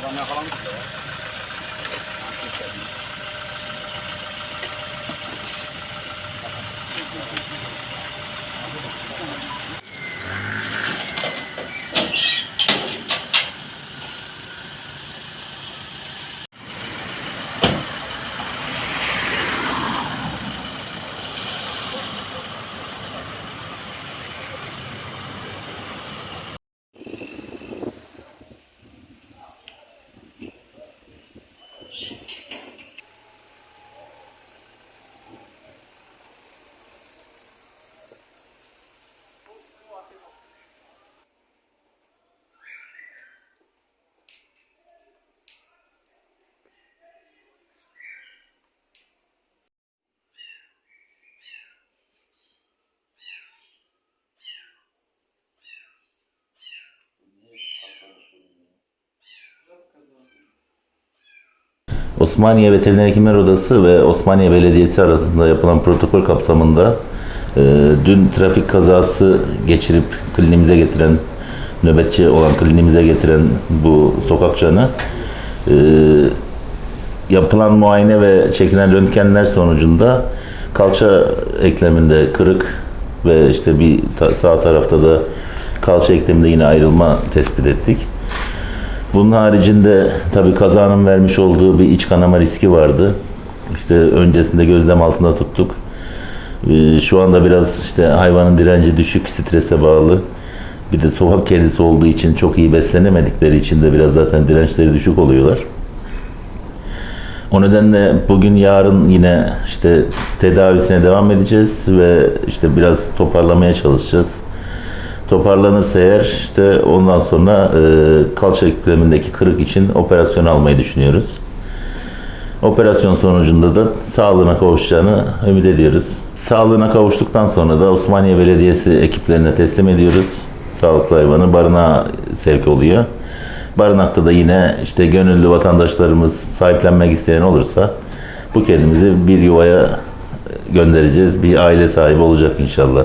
Ramai kalau gitu. Osmaniye Veteriner Hekimler Odası ve Osmaniye Belediyesi arasında yapılan protokol kapsamında e, dün trafik kazası geçirip klinimize getiren, nöbetçi olan klinimize getiren bu sokak canı e, yapılan muayene ve çekilen röntgenler sonucunda kalça ekleminde kırık ve işte bir sağ tarafta da kalça ekleminde yine ayrılma tespit ettik. Bunun haricinde tabii kazanın vermiş olduğu bir iç kanama riski vardı. İşte öncesinde gözlem altında tuttuk. Ee, Şu anda biraz işte hayvanın direnci düşük, strese bağlı. Bir de sokak kedisi olduğu için çok iyi beslenemedikleri için de biraz zaten dirençleri düşük oluyorlar. O nedenle bugün yarın yine işte tedavisine devam edeceğiz ve işte biraz toparlamaya çalışacağız. Toparlanırsa eğer işte ondan sonra e, kalça eklemindeki kırık için operasyon almayı düşünüyoruz. Operasyon sonucunda da sağlığına kavuşacağını ümit ediyoruz. Sağlığına kavuştuktan sonra da Osmaniye Belediyesi ekiplerine teslim ediyoruz. Sağlıklı hayvanı barınağa sevk oluyor. Barınakta da yine işte gönüllü vatandaşlarımız sahiplenmek isteyen olursa bu kedimizi bir yuvaya göndereceğiz. Bir aile sahibi olacak inşallah.